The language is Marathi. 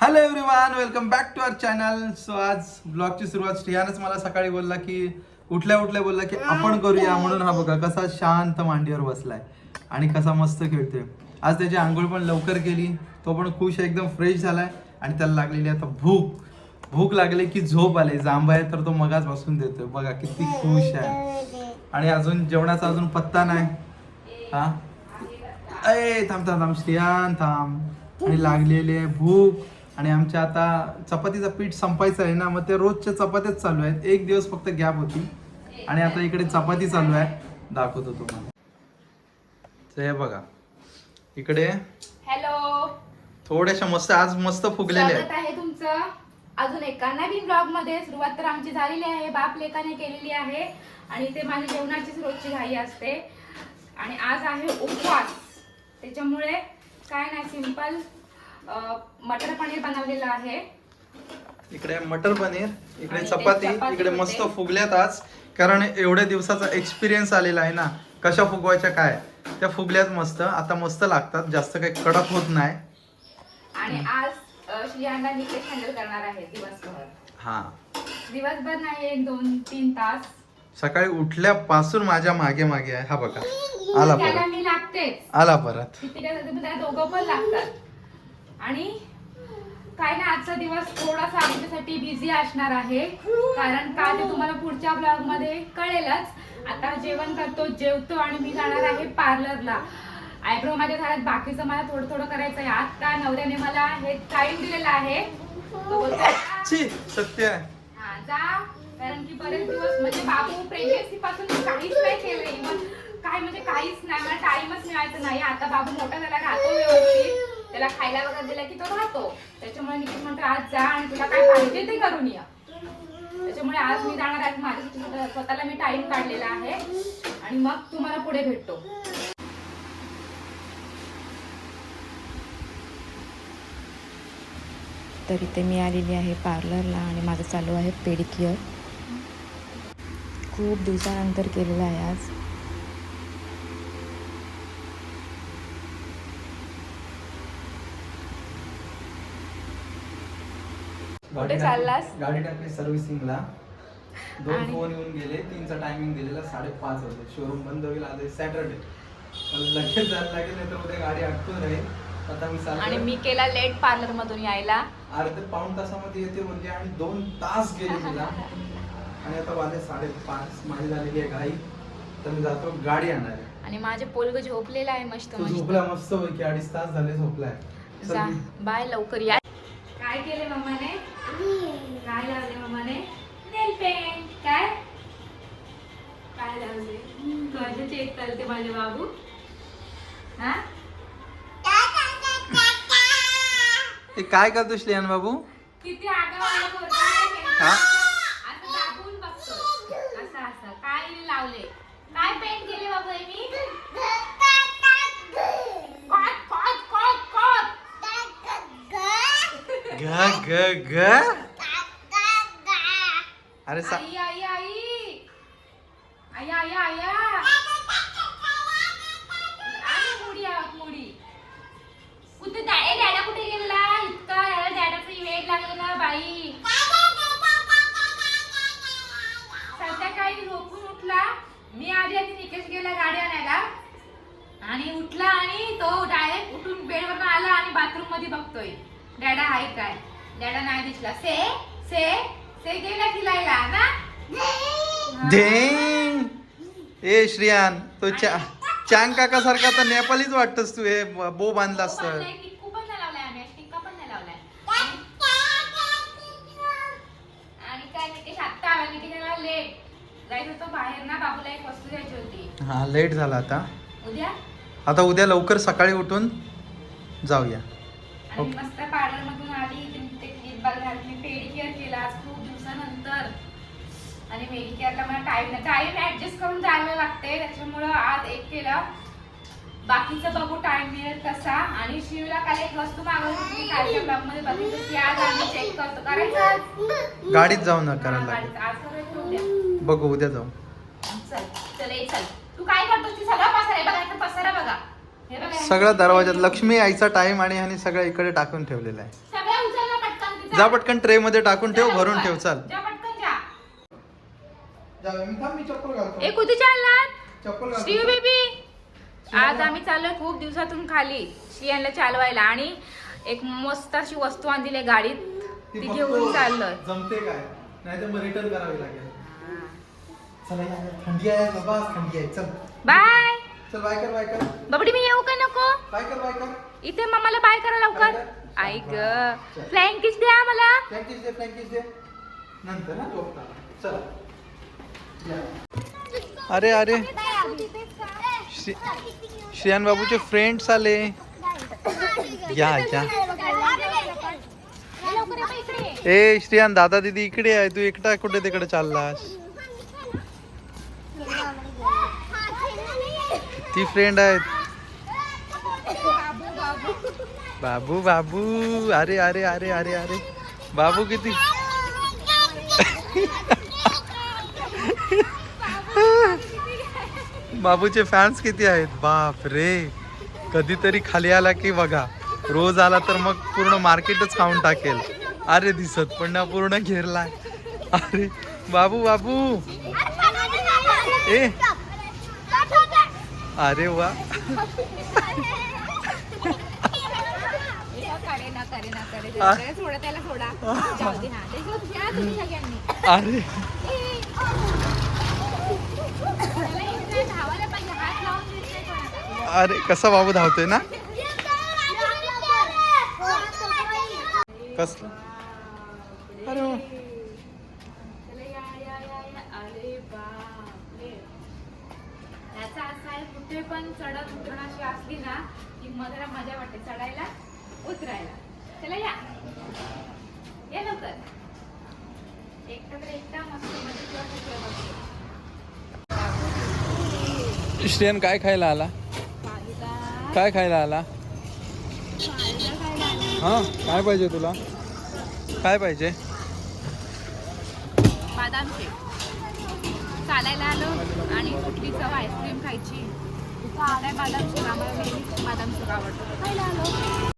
Hello everyone welcome back to our channel so आज ब्लॉगची सुरुवात श्रियानच मला सकाळी बोलला की उठल्या उठल्या बोलला की आपण करूया. म्हणून हा बघा कसा शांत मांडीवर बसलाय आणि कसा मस्त खेळतोय. आज त्याची आंघोळ पण लवकर केली तो पण खुश आहे, एकदम फ्रेश झालाय आणि त्याला लागलेली आता भूक. भूक लागली की झोप आले. जांभा आहे तर तो मगाच बसून देतोय. बघा किती खुश आहे. आणि अजून जेवणाचा अजून पत्ता नाही. हा? अय थांब थांब थांब श्रियान थांब. आणि लागलेली आहे भूक. आणि आमच्या आता चपातीचं पीठ संपायचं आहे ना मग ते रोजच्या चपात्याच चालू आहेत. एक दिवस फक्त गॅप होती. आणि आता इकडे चपाती चालू आहे. दाखवतो तुम्हाला. तर हे बघा. इकडे हॅलो. थोड्याशा मस्त आज मस्त फुगलेले स्वागत आहेत आहे तुमचं. अजून एका नवीन ब्लॉगमध्ये सुरुवात तर आमची झालेली आहे. बाप लेखाने केलेली आहे. आणि ते माझ्या जेवणाचीच रोजची घाई असते. आणि आज आहे उपवास. त्याच्यामुळे काय नाही सिंपल मटर पनीर बनवलेलं आहे. इकडे मटर पनीर इकडे आणि चपाती इकडे मस्त. फुगल्यात आज. कारण एवढ्या दिवसाचा एक्सपिरियन्स आलेला आहे ना कशा फुगवायच्या काय त्या फुगल्यात मस्त. आता मस्त लागतात जास्त काही कडक होत नाही. आणि आज अ, श्रियांना हँडल करणार आहे दिवसभर. हा. दिवसभर नाही एक दोन तीन तास. सकाळी उठल्यापासून माझ्या मागे मागे आहे. हा बघा. आला त्याला परत. मी लागतेच. आला परत. दोघं पण लागतात. आणि काय ना आजचा दिवस थोडासा आमच्यासाठी बिझी असणार आहे. कारण का ते तुम्हाला पुढच्या ब्लॉगमध्ये कळेलच. आता जेवण करतो जेवतो आणि मी जाणार आहे पार्लरला आयब्रो मध्ये झाल्यात बाकीचं मला थोडं थोडं करायचं आहे. आता नवऱ्याने मला हे टाइम दिलेला आहे. तो बोलतो, छी सत्य आहे. हा, जा. कारण की बरेच दिवस म्हणजे बाबू प्रेग्नेन्सी पासून काहीच नाही केलं इव्हन काय म्हणजे काहीच नाही मला टाइमच मिळायचं नाही. आता बाबू मोठा झाला राहतो व्यवस्थित. त्याला खायला वगैरे दिला की तो राहतो. त्याच्यामुळे निखिल म्हणतो आज जा आणि तुला काय पाहिजे ते करून या. त्याच्यामुळे आज मी जाणार आहे. माझ्या स्वतःला मी टाइम काढलेला आहे. आणि मग तुम्हाला पुढे भेटतो. तर इथे मी आलेली आहे पार्लरला आणि माझं चालू आहे पेडिक्युअर खूप दिवसानंतर केलेलं आहे आज. कुठे चाललास? गाडी टाकली सर्व्हिसिंगला. दोन आणि- फोन येऊन गेले तीनचा टायमिंग दिलेला साडेपाच वाजता शोरूम बंद होईल आज सॅटरडे लगेच जायला लागेल नाही तर उद्या गाडी अटकून राहील. आता मी आणि मी केला लेट पार्लर मधून यायला. अर्धे पाऊण तासामध्ये येते म्हणजे आणि दोन तास गेले तिला. आणि आता वाजले साडेपाच. माझी झालेली आहे घाई. तर मी जातो गाडी आणणार आहे. आणि माझे पोलग झोपलेला आहे मस्त तो मस्त. झोपला मस्त पैकी अडीच तास झाले झोपलाय. जा बाय लवकर या. काय केले मम्माने? काय लावले मम्माने नेल पेंट. काय? काय लावले माझे चेक करते माझे बाबू. हा? काय करतो श्लियान बाबू? किती आगाव हा? का? असं दाबून बघतो असं असं काय लावले काय पेंट केले बाबू हे मी कॉट कॉट कॉट कॉट ग ग ग. अरे सा आई आई आई. आई आई आया आणि मुडी आहोत मुडी. कुठे डॅ- ए, डॅडा कुठे गेला? इतका याला डॅडाचं वेळ लागलं ना बाई. संध्याकाळी झोपून उठला? मी आधी आणि निकेश गेला गाडी आणायला. आणि उठला आणि तो डायरेक्ट उठून बेडवर आला आणि बाथरूममध्ये बघतोय. डॅडा आहे काय? डॅडा नाही दिसला. से से से गेला फिरायला ना? दे ए श्रियान तो चा चांग काका सारखा तर नेपालीच वाटतस तू हे बो बांधला असत. हा लेट झाला आता. उद्या? आता उद्या लवकर सकाळी उठून जाऊया. आणि. मस्त पार्लर मधून आली तिने ते क्लिप घातली पेडिक्युअर केला आज खूप दिवसानंतर. आणि मेडिकेअरला मला टाइम टाइम ऍडजस्ट करून जायला लागते. त्याच्यामुळं आज एक केलं. बाकीचं बघू टाइम मिळेल कसा आणि शिवला काल एक वस्तू मागवली होती कालच्या ब्लॉगमध्ये बघितलं की आज आम्ही चेक करतो. करायचं आज? गाडीत जाऊ ना हा, करायला लागेल. गाडीचं. आज करायचं उद्या? बघू उद्या जाऊ. चल चल चल. तू काय करतोस? ती सगळा पसारा आहे. बघा इथं पसारा बघा बघा, सगळं दरवाजात लक्ष्मी यायचा टाइम आणि ह्याने सगळं इकडे टाकून ठेवलेलं आहे. जा पटकन ट्रे मध्ये टाकून ठेव भरून. ठेव चाल. बेबी आज आम्ही चाललोय खूप दिवसातून खाली श्रियांना चालवायला आणि एक मस्त अशी वस्तू आणली गाडीत. ती घेऊन चाललोय. जमते काय? नाही तर मग रिटर्न करावी लागेल. चला या, या. थंडी आहे बाबा थंडी आहे. चल. बाय चल बाय कर बाय कर. बबडी मी येऊ का नको? बाय कर बाय कर. इथे मम्माला बाय करा लवकर. आई ग. फ्लाइंग किस द्या मला. फ्लँकीज दे फ्लँकीज दे. नंतर ना चला. या. अरे अरे. श्री श्रियान बाबूचे फ्रेंड्स आले. या या. ए श्रियान दादा दीदी इकडे आहे. तू एकटा कुठे तिकडे चाललास? ती फ्रेंड आहेत. बाबू बाबू. अरे अरे अरे अरे अरे. बाबू किती? बाबूचे फॅन्स किती आहेत? बाप रे कधीतरी खाली आला की बघा. रोज आला तर मग पूर्ण मार्केटच खाऊन टाकेल. अरे दिसत पण ना पूर्ण घेरलाय. अरे बाबू बाबू. ए अरे वा. त्याला अरे. अरे कसा बाबू धावतोय ना? कस अरे कुठे पण चढत उतरण अशी असली ना की मला मजा वाटते चढायला उतरायला. त्याला या. या लवकर. एकटा तर एकटा मस्त बसतो. श्रेयन काय खायला आला? काय खायला आला? फालुदा खायला आला. हा काय पाहिजे तुला? काय पाहिजे? बदाम शेक. चालायला आलो आणि कुठली चव आईस्क्रीम खायची? काय बदाम शेक आम्हाला नेहमीच बदाम शेक आवडतो खायला आलो